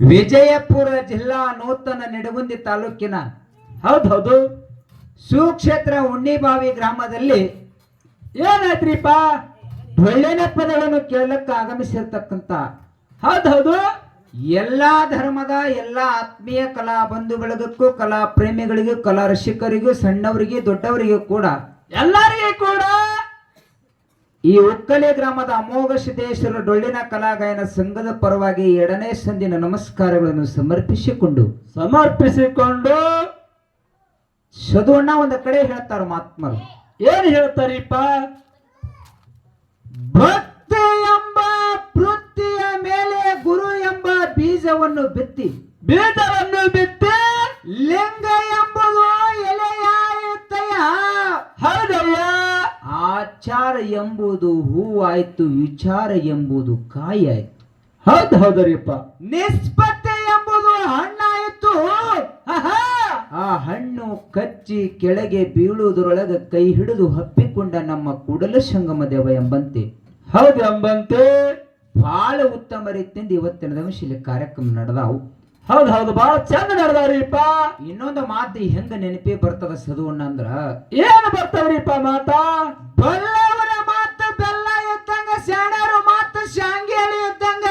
ವಿಜಯಪುರ ಜಿಲ್ಲಾ ನೂತನ ನಿಡಗುಂದಿ ತಾಲೂಕಿನ ಹೌದು ಹೌದು, ಸುಕ್ಷೇತ್ರ ಉಣ್ಣಿಬಾವಿ ಗ್ರಾಮದಲ್ಲಿ ಏನಾಯ್ತ್ರಿಪ್ಪ ಒಳ್ಳೆನ ಪದಗಳನ್ನು ಕೇಳಕ್ಕೆ ಆಗಮಿಸಿರ್ತಕ್ಕಂಥ ಹೌದು ಹೌದು, ಎಲ್ಲಾ ಧರ್ಮದ, ಎಲ್ಲಾ ಆತ್ಮೀಯ ಕಲಾ ಬಂಧು ಬಳಗಕ್ಕೂ ಕಲಾ ಪ್ರೇಮಿಗಳಿಗೂ, ಕಲಾ ರಸಿಕರಿಗೂ, ಸಣ್ಣವರಿಗೆ, ದೊಡ್ಡವರಿಗೂ ಕೂಡ ಎಲ್ಲರಿಗೂ ಕೂಡ ಈ ಉಕ್ಕಲೆ ಗ್ರಾಮದ ಅಮೋಘ ಸಿದ್ದೇಶ್ವರ ಡೊಳ್ಳಿನ ಕಲಾಗಾಯನ ಸಂಘದ ಪರವಾಗಿ ಎರಡನೇ ಸಂದಿನ ನಮಸ್ಕಾರಗಳನ್ನು ಸಮರ್ಪಿಸಿಕೊಂಡು ಸಮರ್ಪಿಸಿಕೊಂಡು ಸದುವಣ್ಣ ಒಂದು ಕಡೆ ಹೇಳ್ತಾರ ಮಹಾತ್ಮರು. ಏನ್ ಹೇಳ್ತಾರೀಪ ಭಕ್ತಿ ಎಂಬ ವೃತ್ತಿಯ ಮೇಲೆ ಗುರು ಎಂಬ ಬೀಜವನ್ನು ಬಿತ್ತಿ. ಬೀಜವನ್ನು ಬಿತ್ತಿ ಲಿಂಗ ಎಂಬುದು ಆಚಾರ ಎಂಬುದು ಹೂವಾಯ್ತು ವಿಚಾರ ಎಂಬುದು ಕಾಯಾಯ್ತು. ಹೌದ್ ಹೌದರಿಪ್ಪ. ನಿಸ್ಪತ್ತೆ ಎಂಬುದು ಹಣ್ಣಾಯಿತು! ಆ ಹಣ್ಣು ಕಚ್ಚಿ ಕೆಳಗೆ ಬೀಳುವುದರೊಳಗೆ ಕೈ ಹಿಡಿದು ಹಪ್ಪಿಕೊಂಡ ನಮ್ಮ ಕೂಡಲ ಸಂಗಮ ದೇವ ಎಂಬಂತೆ. ಹೌದು ಎಂಬಂತೆ. ಬಹಳ ಉತ್ತಮ ರೀತಿಯಿಂದ ಇವತ್ತಿನ ದಿವಸ ಇಲ್ಲಿ ಕಾರ್ಯಕ್ರಮ ನಡೆದಾವು. ಹೌದ್ ಹೌದು ಬಹಳ ಚಂದ ನಡೆದಾರಿಪ್ಪ ಇನ್ನೊಂದು ಮಾತು ಹೆಂಗ ನೆನಪಿ ಬರ್ತದ ಸದುವಣ್ಣ ಅಂದ್ರ? ಏನ್ ಬರ್ತದ್ರಿಪ್ಪ ಮಾತಾ? ಬಲ್ಲವರ ಮಾತು ಬೆಲ್ಲ ಇದ್ದಂಗ ಶಾಣ್ಯರ ಮಾತು ಶಾಂಗೇಳಿ ಇದ್ದಂಗ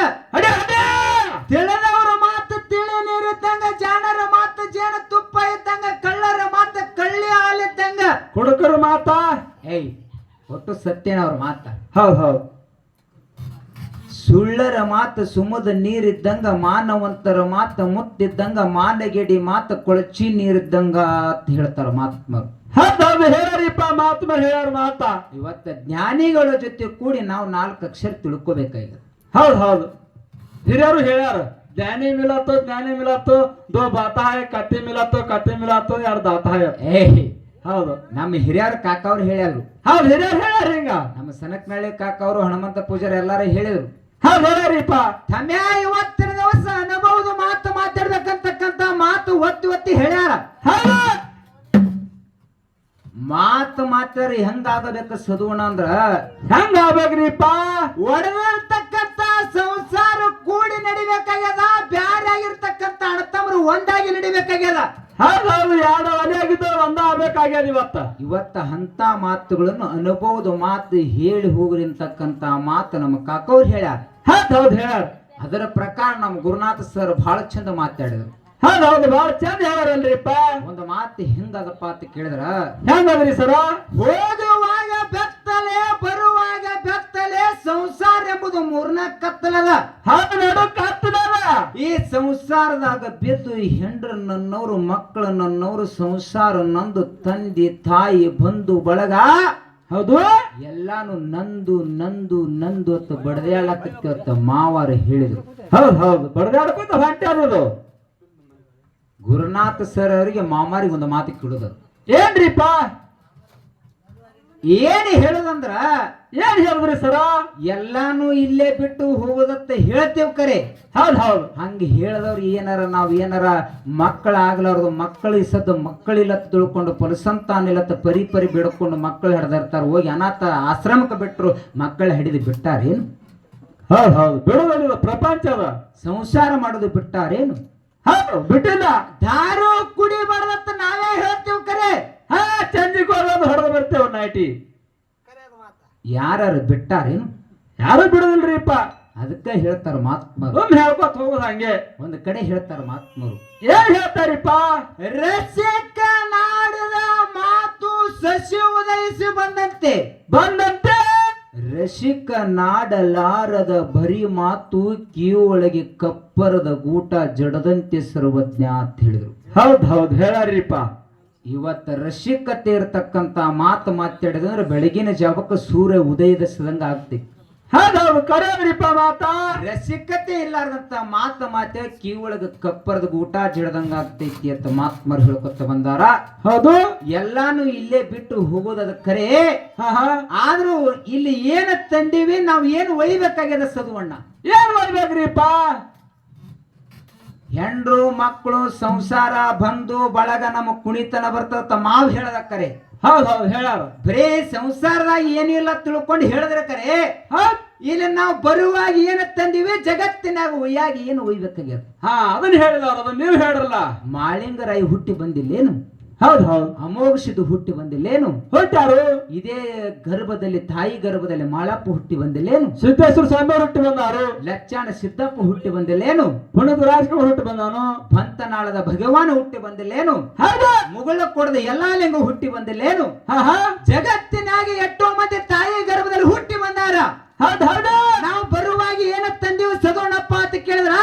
ತಿಳಿದವರ ಮಾತು ತಿಳಿ ನೀರಿದ್ದಂಗ ಜಾಣರ ಮಾತು ಜೇನ ತುಪ್ಪ ಇದ್ದಂಗ ಕಳ್ಳರ ಮಾತು ಕಳ್ಳಿ ಹಾಲಿದ್ದಂಗ ಕುಡುಕರು ಮಾತಾ? ಏಯ್ ಒಟ್ಟು ಸತ್ಯನ ಅವ್ರ ಮಾತ. ಹೌದ್ ಹೌದ್. ಸುಳ್ಳರ ಮಾತು ಸುಮದ ನೀರಿದ್ದಂಗ ಮಾನವಂತರ ಮಾತು ಮುತ್ತಿದ್ದಂಗ ಮಾನಗೆಡಿ ಮಾತು ಕೊಳಚಿ ನೀರಿದ್ದಂಗ ಅಂತ ಹೇಳ್ತಾರ ಮಹಾತ್ಮರು. ಹೇಳರಿಪ್ಪ ಮಹಾತ್ಮ ಹೇಳ್ಯಾರ ಮಾತಾ. ಇವತ್ತ ಜ್ಞಾನಿಗಳ ಜೊತೆ ಕೂಡಿ ನಾವು ನಾಲ್ಕು ಅಕ್ಷರ ತಿಳ್ಕೊಬೇಕಾಗಿದೆ. ಹೌದ್ ಹೌದು. ಹಿರಿಯರು ಹೇಳ್ಯಾರ ಜ್ಞಾನಿ ಮಿಲಾತೋ ಜ್ಞಾನಿ ಮಿಲಾತೋ ದೋ ಬಾತಾಯ ಕತ್ತಿ ಮಿಲಾತು ಕತ್ತಿ ಮಿಲಾತು ಎರಡು ದಾತಾ ಏ ಹೌದು. ನಮ್ಮ ಹಿರಿಯರ ಕಾಕವ್ರು ಹೇಳ್ಯಾರು ಹೌದು ಹಿರಿಯರು ಹೇಳ್ಯಾರ ಹಿಂಗ. ನಮ್ಮ ಸನಕ್ನಳ್ಳಿ ಕಾಕವ್ರು ಹನುಮಂತ ಪೂಜಾರಿ ಎಲ್ಲಾರು ಹೇಳಿದ್ರು. ಹೌದ್ ಹೇಳ್ಯಾರಿಪ್ಪ ತಮ್ಯ ಇವತ್ತಿನ ದಿವಸ ಅನುಭವದ ಮಾತು ಮಾತಾಡ್ಬೇಕಂತಕ್ಕಂತ ಮಾತು ಒತ್ತಿ ಒತ್ತಿ ಹೇಳ್ಯಾರ. ಹೌದು. ಮಾತು ಮಾತಾಡಿ ಹೆಂಗಾಗಬೇಕು ಸದುವಣ ಅಂದ್ರ? ಹೆಂಗಾಗ್ಬೇಕ್ರಿಪ್ಪ? ಒಡೆದಿರ್ತಕ್ಕಂತ ಸಂಸಾರ ಕೂಡಿ ನಡಿಬೇಕಾಗ್ಯದ ಬ್ಯಾರೆ ಆಗಿರ್ತಕ್ಕಂತ ಅಣ್ಣತಮ್ಮರು ಒಂದಾಗಿ ನಡಿಬೇಕಾಗ್ಯದ. ಹೌದೌದು ಹೌದು ಎರಡು ಒಲೆ ಆಗಿದ್ದವ್ರು ಒಂದ ಆಗ್ಬೇಕಾಗ್ಯದ ಇವತ್ತ. ಇವತ್ತ ಅಂತ ಮಾತುಗಳನ್ನು ಅನುಭವದ ಮಾತು ಹೇಳಿ ಹೋಗ್ರಿ ಅಂತಕ್ಕಂತ ಮಾತು ನಮ್ಮ ಕಾಕವ್ರು ಹೇಳ್ಯಾರ. ಹೌದ್ ಹೌದು ಹೇಳ. ಅದರ ಪ್ರಕಾರ ನಮ್ಮ ಗುರುನಾಥ ಸರ್ ಬಹಳ ಚಂದ ಮಾತಾಡಿದ್ರು. ಹೌದೌದು ಹೌದು ಬಹಳ ಚಂದ ಹೇಳ್ಯಾರಲ್ರಿಪ್ಪ. ಒಂದು ಮಾತು ಹಿಂದದಪ್ಪ ಅಂತ ಕೇಳಿದ್ರ. ಹೆಂಗದ್ರಿ ಸರ? ಹೋಗುವಾಗ ಬೆತ್ತಲೆ ಬರುವಾಗ ಬೆತ್ತಲೆ ಸಂಸಾರ ಎಂಬುದು ಮೂರ್ನಾಲ್ಕು ಕತ್ತಲದ ಹೌದು ಕತ್ತಲದ ಈ ಸಂಸಾರದಾಗ ಬಿದ್ದು ಹೆಂಡ್ರ ನನ್ನವರು ಮಕ್ಕಳ ನನ್ನವರು ಸಂಸಾರ ನಂದು ತಂದೆ ತಾಯಿ ಬಂಧು ಬಳಗ ಹೌದು? ಎಲ್ಲಾನು ನಂದು ನಂದು ನಂದು ಅಂತ ಬಡದಾಡಕತ್ತ ಮಾವಾರ ಹೇಳಿದ್ರು. ಹೌದ್ ಹೌದು. ಬಡದಾಡ್ಕೊತ ಅನ್ನೋದು ಗುರುನಾಥ ಸರ್ ಅವರಿಗೆ ಮಾಮಾರಿಗೆ ಒಂದು ಮಾತು ಕೇಳುದು. ಏನ್ರಿಪ್ಪ? ಏನು ಹೇಳುದಂದ್ರ ಏನ್ ಹೇಳಿದ್ರಿ ಸರ? ಎಲ್ಲಾನು ಇಲ್ಲೇ ಬಿಟ್ಟು ಹೋಗುದತ್ತ ಹೇಳ್ತೇವ್ ಕರೆ. ಹೌದ್ ಹೌದು. ಹಂಗ ಹೇಳದವ್ರು ಏನಾರ ನಾವ್ ಏನಾರ ಮಕ್ಕಳ ಆಗ್ಲಾರ್ದು ಮಕ್ಕಳು ಇಸದ್ದು ಮಕ್ಕಳಿಲ್ಲತ್ತ ತಿಳ್ಕೊಂಡು ಪರಸಂತಾನಿಲ್ಲತ್ತ ಪರಿ ಪರಿ ಬಿಡ್ಕೊಂಡು ಮಕ್ಕಳು ಹಿಡ್ದಿರ್ತಾರ ಹೋಗಿ ಅನಾಥ ಆಶ್ರಮಕ್ಕೆ ಬಿಟ್ರು ಮಕ್ಕಳು ಹಿಡಿದು ಬಿಟ್ಟಾರೇನು? ಹೌದ್ ಹೌದು. ಬಿಡುವುದಿಲ್ಲ ಪ್ರಪಂಚ ಅದ. ಸಂಸಾರ ಮಾಡೋದು ಬಿಟ್ಟಾರೇನು? ಹೌದು ಬಿಟ್ಟಿಲ್ಲ. ದಾರು ಕರೆ ಹೋಗೋದು ಹೊಡೆದು ಬರ್ತೇವೆ ನೈಟಿ ಯಾರು ಬಿಟ್ಟಾರೇನು? ಯಾರು ಬಿಡುದಿಲ್ರಿಪ್ಪ? ಅದಕ್ಕೆ ಹೇಳ್ತಾರ ಮಹಾತ್ಮರು. ಒಮ್ಮೆ ಹೇಳ್ಕೊತ ಹೋಗೋದು ಹಂಗೆ. ಒಂದು ಕಡೆ ಹೇಳ್ತಾರ ಮಹಾತ್ಮರು. ಏನ್ ಹೇಳ್ತಾರಿಪ್ಪ? ರಸಿಕ ನಾಡದ ಮಾತು ಸಸಿ ಉದಯಿಸಿ ಬಂದಂತೆ. ಬಂದಂತೆ? ರಸಿಕ ನಾಡಲಾರದ ಬರಿ ಮಾತು ಕಿವೊಳಗೆ ಕಪ್ಪರದ ಗೂಟ ಜಡದಂತೆ ಸರ್ವಜ್ಞ ಅಂತ ಹೇಳಿದ್ರು. ಹೌದ್ ಹೌದ್ ಹೇಳ್ಯಾರಿಪ್ಪ ಇವತ್ತ ರಸಿಕತೆ ಇರತಕ್ಕಂತ ಮಾತು ಮಾತಾಡಿದ್ರೆ ಬೆಳಗಿನ ಜಾವಕ್ಕೆ ಸೂರ್ಯ ಹೌದು ಕರೆಯದ್ರಿಪ್ಪ ಮಾತಾ. ರಸಿಕತೆ ಇಲ್ಲಾರ್ದಂತ ಮಾತು ಮಾತಾಡ ಕಿವಳಗ ಕಪ್ಪರದ ಊಟ ಜಿಡದಂಗ ಆಗ್ತೈತಿ ಅಂತ ಮಾತ್ಮರು ಹೇಳ್ಕೊತ ಬಂದಾರ. ಹೌದು. ಎಲ್ಲಾನು ಇಲ್ಲೇ ಬಿಟ್ಟು ಹೋಗೋದದ ಕರೆ. ಹಾ ಹಾ. ಆದ್ರೂ ಇಲ್ಲಿ ಏನ ತಂದೀವಿ ನಾವ್ ಏನು ಒಯ್ಬೇಕಾಗ್ಯದ ಸದುವಣ್ಣ ಏನ್ ಮಾಡ್ಬೇಕ್ರಿಪ್ಪ ಹೆಂಡ್ರು ಮಕ್ಕಳು ಸಂಸಾರ ಬಂದು ಬಳಗ ನಮ್ಮ ಕುಣಿತನ ಬರ್ತದ ಮಾವ್ ಹೇಳದ ಕರೆ. ಹೌದ್ ಹೌದ್ ಹೇಳ್ಯಾರ ಬರೇ ಸಂಸಾರದಾಗ ಏನಿಲ್ಲ ತಿಳ್ಕೊಂಡು ಹೇಳಿದ್ರೆ ಕರೆ ಹೌದ್. ಇಲ್ಲಿ ನಾವು ಬರುವಾಗ ಏನ ತಂದಿವಿ ಜಗತ್ತಿನಾಗ ಒಯ್ಯಾಗಿ ಏನು ಒಯ್ಬೇಕಾಗ್ಯದ? ಹಾ ಅದನ್ನ ಹೇಳಿಲ್ಲ ಅವ್ರು ಅದನ್ನ ನೀವು ಹೇಳ್ರಲ್ಲ. ಮಾಳಿಂಗರಾಯಿ ಹುಟ್ಟಿ ಬಂದಿಲ್ಲೇನು? ಹೌದು. ಹೌದು. ಹುಟ್ಟಿ ಬಂದಿಲ್ಲೇನು? ಹೊರಟಾರು ಇದೇ ಗರ್ಭದಲ್ಲಿ ತಾಯಿ ಗರ್ಭದಲ್ಲಿ ಮಾಳಪ್ಪ ಹುಟ್ಟಿ ಬಂದಿಲ್ಲೇನು? ಸಿದ್ದೇಶ್ವರ ಸ್ವಾಮಿ ಹುಟ್ಟಿ ಬಂದಾರು. ಲಚ್ಚಾಣ ಸಿದ್ದಪ್ಪ ಹುಟ್ಟಿ ಬಂದಿಲ್ಲೇನು? ಪುಣದ ರಾಜಕುಮಾರ್ ಹುಟ್ಟಿ ಬಂದಾನು. ಪಂತನಾಳದ ಭಗವಾನ ಹುಟ್ಟಿ ಬಂದಿಲ್ಲೇನು? ಹೌದು. ಮುಗುಳ ಕೊಡದ ಎಲ್ಲಾ ಲಿಂಗ ಹುಟ್ಟಿ ಬಂದಿಲ್ಲೇನು? ಹಾ ಹಾ. ಜಗತ್ತಿನಾಗ ಎಷ್ಟೋ ಮಂದಿ ತಾಯಿ ಗರ್ಭದಲ್ಲಿ ಹುಟ್ಟಿ ಬಂದಾರ. ಹೌದು ಹೌದು. ನಾವು ಬರುವಾಗ ಏನ ತಂದೀವಿ ಸದೋಣಪ್ಪ ಅಂತ ಕೇಳಿದ್ರ?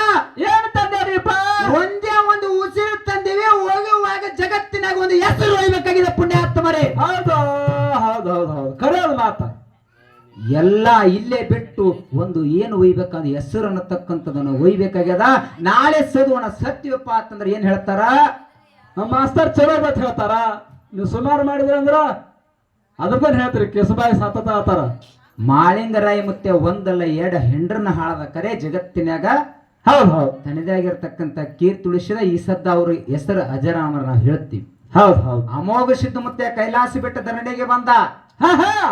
ಎಲ್ಲ ಇಲ್ಲೇ ಬಿಟ್ಟು ಒಂದು ಏನು ಒಯ್ಬೇಕಂದ್ರೆ ಹೆಸರು ಅನ್ನತಕ್ಕಂಥದನ್ನು ಒಯ್ಬೇಕಾಗ್ಯದ? ನಾಳೆ ಸದುವಣ ಸತ್ಯವಪ್ಪ ಅಂತಂದ್ರೆ ಏನ್ ಹೇಳ್ತಾರ? ನಮ್ಮ ಮಾಸ್ತರ್ ಚಲೋ ಅಂತ ಹೇಳ್ತಾರ. ನೀವು ಸುಮಾರು ಮಾಡಿದ್ರೆ ಅಂದ್ರ ಬಂದು ಹೇಳ್ತೀರಿ ಕೆಸಬಾಯಿ ಸತತ ಆತಾರ. ಮಾಳಿಂಗರಾಯ ಮತ್ತೆ ಒಂದಲ್ಲ ಎರಡು ಹೆಂಡ್ರನ್ನ ಹಾಳದ ಕರೆ ಜಗತ್ತಿನಾಗ ಹೌದು ಹೌದು. ತನ್ನದಾಗಿರ್ತಕ್ಕಂಥ ಕೀರ್ತಿ ಉಳಿಸಿದ ಈ ಸದ್ದ ಅವ್ರ ಹೆಸರು ಅಜರಾಮರ ನಾವು ಹೇಳ್ತೀವಿ. ಹೌದು. ಹೌದು. ಅಮೋಘ ಸಿದ್ದು ಮತ್ತೆ ಕೈಲಾಸಿ ಬೆಟ್ಟ ಧರಣಿಗೆ ಬಂದ.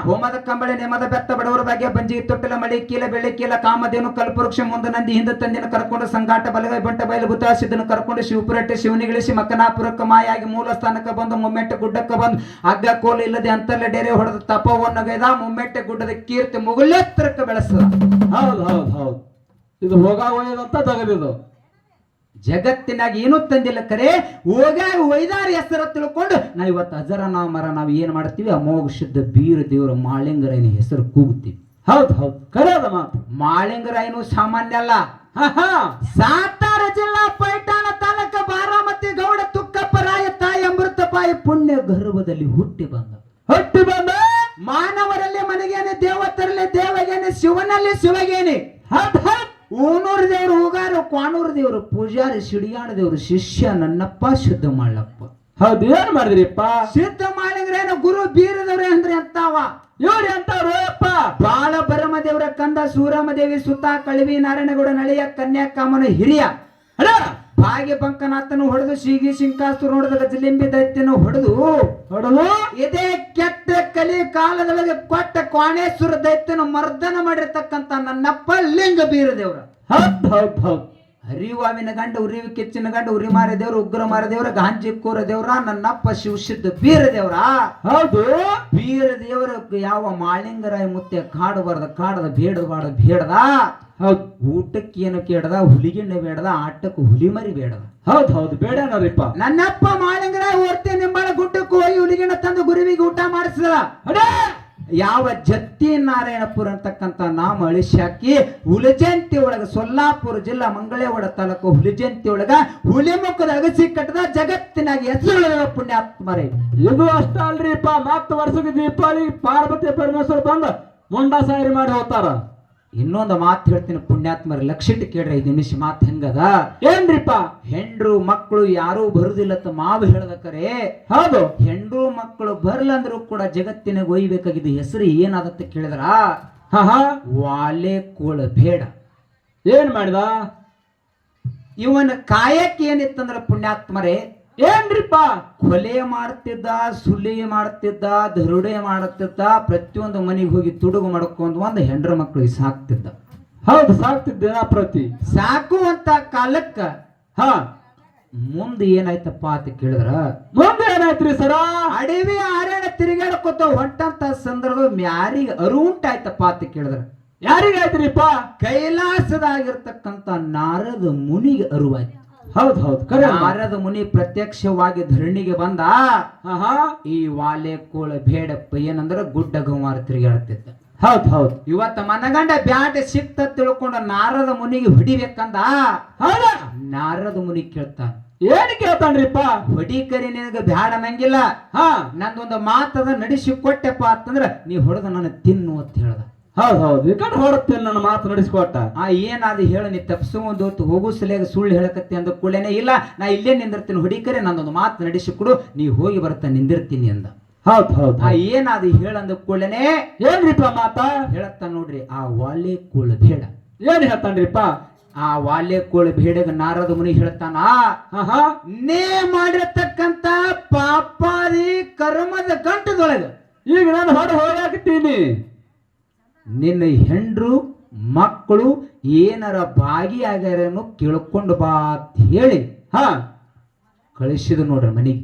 ಹೋಮದ ಕಂಬಳಿ ನೇಮದ ಬೆತ್ತ ಬಡವರ ಬಗ್ಗೆ ಬಂಜಿ ತೊಟ್ಟಿಲ ಮಳಿ ಕೀಲ ಬೆಳ್ಳಿ ಕೀಲ ಕಾಮಧೇನು ಕಲ್ಪವೃಕ್ಷ ಮುಂದೆ ನಂದಿ ಹಿಂದ ತಂದಿನ ಕರ್ಕೊಂಡು ಸಂಗಾಟ ಬಲಗೈ ಬಂಟ ಬಯಲು ಸಿದ್ದನ ಕರ್ಕೊಂಡು ಶಿವಪುರಟ್ಟೆ ಶಿವನಿಗಿಳಿಸಿ ಮಕ್ಕನಾಪುರಕ್ಕ ಮಾಯಾಗಿ ಮೂಲ ಸ್ಥಾನಕ್ಕೆ ಬಂದು ಮುಮ್ಮೆಟ್ಟೆ ಗುಡ್ಡಕ್ಕೆ ಬಂದು ಹಗ್ಗ ಕೋಲು ಇಲ್ಲದೆ ಅಂತಲ್ಲ ಡೇರೆ ಹೊಡೆದ ತಪವನ್ನು ಗೈದ ಮುಮ್ಮೆಟ್ಟೆ ಗುಡ್ಡದ ಕೀರ್ತಿ ಮುಗುಲೆತ್ತರಕ್ಕೆ ಬೆಳೆಸದ. ಹೌದು ಹೌದು ಹೌದು. ಇದು ಹೋಗ ಒಯ್ಯದಂತ ತಗದಿದು ಜಗತ್ತಿನಾಗ ಏನೂ ತಂದಿಲ್ಲ ಕರೆ. ಹೋಗಾಗ ಒಯ್ದಾರ ಹೆಸರ ತಿಳ್ಕೊಂಡು ನಾವು ಇವತ್ತು ಅಜರ ನಾಮರ ನಾವು ಏನ್ ಮಾಡ್ತೀವಿ? ಅಮೋಘ ಶುದ್ಧ ಬೀರ ದೇವರ ಮಾಳಿಂಗರಾಯನ ಹೆಸರು ಕೂಗುತ್ತೀವಿ. ಹೌದು ಹೌದು. ಕರೆ ಅದ ಮಾತು. ಮಾಳಿಂಗರಾಯನು ಸಾಮಾನ್ಯ ಅಲ್ಲ. ಹಾ ಹಾ. ಸಾತಾರ ಜಿಲ್ಲಾ ಪೈಠಾಣ ತಾಲೂಕ ಬಾರಾಮತಿ ಗೌಡ ತುಕ್ಕಪ್ಪ ರಾಯ ತಾಯಿ ಅಮೃತಪಾಯಿ ಪುಣ್ಯ ಗರ್ಭದಲ್ಲಿ ಹುಟ್ಟಿ ಬಂದ. ಹುಟ್ಟಿ ಬಂದ? ಮಾನವರಲ್ಲಿ ಮನೆಗೇನೆ ದೇವತರಲ್ಲಿ ದೇವಗೇನೆ ಶಿವನಲ್ಲಿ ಶಿವಗೇನೆ. ಹೌದು. ಊನೂರು ದೇವರು ಹೋಗಾರು ಕ್ವಾನೂರು ದೇವರು ಪೂಜಾರಿ ಸಿಡಿಯಾಣ ದೇವರು ಶಿಷ್ಯ ನನ್ನಪ್ಪ ಶುದ್ಧ ಮಾಡ್ಲಪ್ಪ. ಹೌದು ಏನ್ ಮಾಡಿದ್ರಿಪ್ಪ? ಸಿದ್ಧ ಏನು ಗುರು ಬೀರದವ್ರೆ ಅಂದ್ರೆ ಅಂತಾವ ಇವ್ರು ಎಂತವ್ರು ಅಪ್ಪ ಬಾಳ ಬರಮ ದೇವರ ಕಂದ ಸೂರಮ ದೇವಿ ಸುತ್ತ ಕಳವಿ ನಾರಾಯಣಗೌಡ ನಳಿಯ ಕನ್ಯಾಕಾಮನ ಹಿರಿಯ. ಅಡ ಭಾಗ್ಯ ಬಂಕನಾಥನು ಹೊಡೆದು ಶೀಗಿ ಶಿಂಕಾಸ್ತು ನೋಡಿದ ಗಜಲಿಂಬಿ ದೈತ್ಯನು ಹೊಡೆದು ಹೊಡಲು ಇದೇ ಕೆಟ್ಟ ಕಲಿ ಕಾಲದೊಳಗೆ ಕೊಟ್ಟ ಕ್ವಾಣೇಶ್ವರ ದೈತ್ಯನು ಮರ್ದನ ಮಾಡಿರ್ತಕ್ಕಂತ ನನ್ನಪ್ಪ ಲಿಂಗ ಬೀರದೇವ್ರ. ಹಬ್ ಹಬ್ ಹೌದು. ಹರಿವಾವಿನ ಗಂಡ ಉರಿವಿ ಕೆಚ್ಚಿನ ಗಂಡ ಉರಿ ಮಾರ ದೇವ್ರ ಉಗ್ರ ಮಾರ ದೇವ್ರ ಗಾಂಜಿ ಕೋರ ದೇವ್ರ ನನ್ನಪ್ಪ ಶಿವಶುದ್ಧ ಬೀರ ದೇವ್ರ. ಹೌದು. ಬೀರ ದೇವರ ಯಾವ ಮಾಳಿಂಗರಾಯ ಮುತ್ತೆ ಕಾಡಬಾರ್ದ ಕಾಡದ ಬೇಡಬಾರ್ದ ಬೇಡದ. ಹೌದು. ಊಟಕ್ಕೆ ಏನು ಕೇಡದ ಹುಲಿಗಿಣ್ಣೆ ಬೇಡದ ಆಟಕ್ಕೆ ಹುಲಿ ಮರಿ ಬೇಡದ. ಹೌದು ಹೌದು. ನೋಡಿಪ್ಪ ನನ್ನಪ್ಪ ಮಾಳಿಂಗರಾಯ ಹೊರ್ತೆ ನಿಂಬಳ ಗುಡ್ಡಕ್ಕೆ ಹೋಗಿ ಹುಲಿಗಿಣ್ಣ ತಂದು ಗುರುವಿಗೆ ಊಟ ಮಾಡಿಸಿದ ಯಾವ ಜತ್ತಿ ನಾರಾಯಣಪುರ ಅಂತಕ್ಕಂಥ ನಾಮ ಅಳಿಸಾಕಿ ಹುಲಿಜಯಂತಿ ಒಳಗ ಸೊಲ್ಲಾಪುರ ಜಿಲ್ಲಾ ಮಂಗಳೇವಾಡ ತಾಲೂಕು ಹುಲಿಜಂತಿ ಒಳಗ ಹುಲಿಮುಖದ ಅಗಸಿ ಕಟ್ಟದ ಜಗತ್ತಿನಾಗ ಹೆಸರು ಪುಣ್ಯಾತ್ಮರೇ. ಇದು ಅಷ್ಟ ಅಲ್ರಿಪ್ಪ ಮತ್ತ ವರ್ಷಕ್ಕೆ ದೀಪಾವಳಿ ಪಾರ್ವತಿ ಪರಮೇಶ್ವರ ಬಂದ ಮುಂಡಾ ಸಾರಿ ಮಾಡಿ ಹೋಗ್ತಾರ. ಇನ್ನೊಂದು ಮಾತು ಹೇಳ್ತೀನಿ ಪುಣ್ಯಾತ್ಮರ ಲಕ್ಷಿಟ್ಟು ಕೇಳ್ರಿ ಐದು ನಿಮಿಷ ಮಾತು ಹೆಂಗದ? ಏನ್ರಿಪ್ಪ? ಹೆಂಡ್ರು ಮಕ್ಕಳು ಯಾರೂ ಬರುದಿಲ್ಲತ್ತ ಮಾವು ಹೇಳದ ಕರೆ ಹೌದು. ಹೆಂಡ್ರು ಮಕ್ಕಳು ಬರ್ಲಂದ್ರು ಕೂಡ ಜಗತ್ತಿನ ಒಯ್ಬೇಕಾಗಿದ್ದು ಹೆಸರು ಏನಾದತ್ತ ಕೇಳಿದ್ರ? ವಾಲೆ ಕೋಳ ಬೇಡ. ಏನ್ ಮಾಡಿದ? ಇವನ ಕಾಯಕ್ಕೆ ಏನಿತ್ತಂದ್ರ ಪುಣ್ಯಾತ್ಮರೇ ಏನ್ರಿಪ್ಪ? ಕೊಲೆ ಮಾಡ್ತಿದ್ದ ಸುಲಿ ಮಾಡ್ತಿದ್ದ ದರುಡೆ ಮಾಡುತ್ತಿದ್ದ ಪ್ರತಿಯೊಂದು ಮನೆಗೆ ಹೋಗಿ ತುಡುಗು ಮಾಡ್ಕೊಂಡು ಒಂದು ಹೆಂಡ್ರ ಮಕ್ಕಳಿಗೆ ಸಾಕ್ತಿದ್ದ. ಹೌದು ಸಾಕ್ತಿದ್ದ ಪ್ರತಿ ಸಾಕುವಂತ ಕಾಲಕ್ಕ. ಹ. ಮುಂದೆ ಏನಾಯ್ತಪ್ಪ ಅಂತ ಕೇಳಿದ್ರ? ಮುಂದೆ ಏನಾಯ್ತ್ರಿ ಸರ? ಅಡವಿ ಆರ್ಯಾಣ ತಿರುಗಾಡ್ಕೊತ ಹೊಂಟಂತ ಸಂದರ್ಭ ಮ್ಯಾರಿಗೆ ಅರುಂಟಾಯ್ತಪ್ಪ ಅಂತ ಕೇಳಿದ್ರ. ಯಾರಿಗಾಯ್ತ್ರಿಪ್ಪ? ಕೈಲಾಸದಾಗಿರ್ತಕ್ಕಂಥ ನಾರದ ಮುನಿಗೆ ಅರುವಾಯ್ತು. ಹೌದು ಹೌದು ಕರೆ ಮುನಿ ಪ್ರತ್ಯಕ್ಷವಾಗಿ ಧರಣಿಗೆ ಬಂದ ಈ ವಾಲೆ ಕೋಳ ಬೇಡಪ್ಪ ಏನಂದ್ರೆ ಗುಡ್ಡ ಗಮಾರ ತಿರುಗಾಡ್ತಿದ್ದ. ಹೌದ್ ಹೌದ್. ಇವತ್ತ ಮನಗಂಡ ಬ್ಯಾಡ ಸಿಕ್ತ ತಿಳ್ಕೊಂಡ ನಾರದ ಮುನಿಗೆ ಹೊಡಿಬೇಕಂದ? ಹೌದಾ? ನಾರದ ಮುನಿ ಕೇಳ್ತಾನ. ಏನ್ ಕೇಳ್ತಾನ್ರಿಪ್ಪ? ಹೊಡಿಕರಿ ನಿನಗ ಬ್ಯಾಡ ಅನ್ನಂಗಿಲ್ಲ. ಹಾ. ನಂದೊಂದು ಮಾತದ ನಡೆಸಿ ಕೊಟ್ಟೆಪ್ಪ ಅಂತಂದ್ರ ನೀ ಹೊಡೆದ ನನ್ನ ತಿನ್ನು ಅಂತ ಹೇಳ್ದ. ಹೌದು ಹೌದು. ವಿಕಟ್ ಹೊರಡ್ತೇನೆ ನನ್ನ ಮಾತು ನಡೆಸ್ಕೊಟ್ಟ. ಆ ಏನಾದ ಹೇಳ ನೀ ತಪ್ಸೋದು ಹೋಗು ಸಲಿಯಾಗ ಸುಳ್ಳು ಹೇಳಕತ್ತಿ ಅಂದ ಕೂಡಲೇನೆ ಇಲ್ಲ ನಾ ಇಲ್ಲೇ ನಿಂದಿರ್ತೀನಿ ಹುಡಿಕರೆ ನಂದೊಂದು ಮಾತು ನಡೆಸಿ ಕೊಡು ನೀ ಹೋಗಿ ಬರ್ತಾ ನಿಂದಿರ್ತೀನಿ ಅಂದ. ಹೌದು ಹೌದು ಆ ಏನಾದ ಹೇಳಂದ ಕೂಡಲೇನೆ ಏನ್ರಿಪ್ಪ ಮಾತ? ಹೇಳತ್ತ ನೋಡ್ರಿ ಆ ವಾಲೆ ಕೂಳ ಬೇಡ ಏನ್ ಹೇಳ್ತಾನ್ರಿಪ್ಪ? ಆ ವಾಲೆ ಕೂಳ ಬೇಡಗ ನಾರದ ಮುನಿ ಹೇಳ್ತಾನ ನೇ ಮಾಡಿರತಕ್ಕಂತ ಪಾಪಾದಿ ಕರ್ಮದ ಗಂಟದೊಳಗ ಈಗ ನಾನು ಹೊರ ಹೋಗಾಕತ್ತೀನಿ ನಿನ್ನ ಹೆಂಡ್ರು ಮಕ್ಕಳು ಏನಾರ ಭಾಗಿಯಾಗ್ಯಾರೇನೋ ಕೇಳ್ಕೊಂಡು ಬಾ ಅಂತ ಹೇಳಿ ಹಾ? ಕಳಿಸಿದ ನೋಡ್ರಿ ಮನೆಗೆ.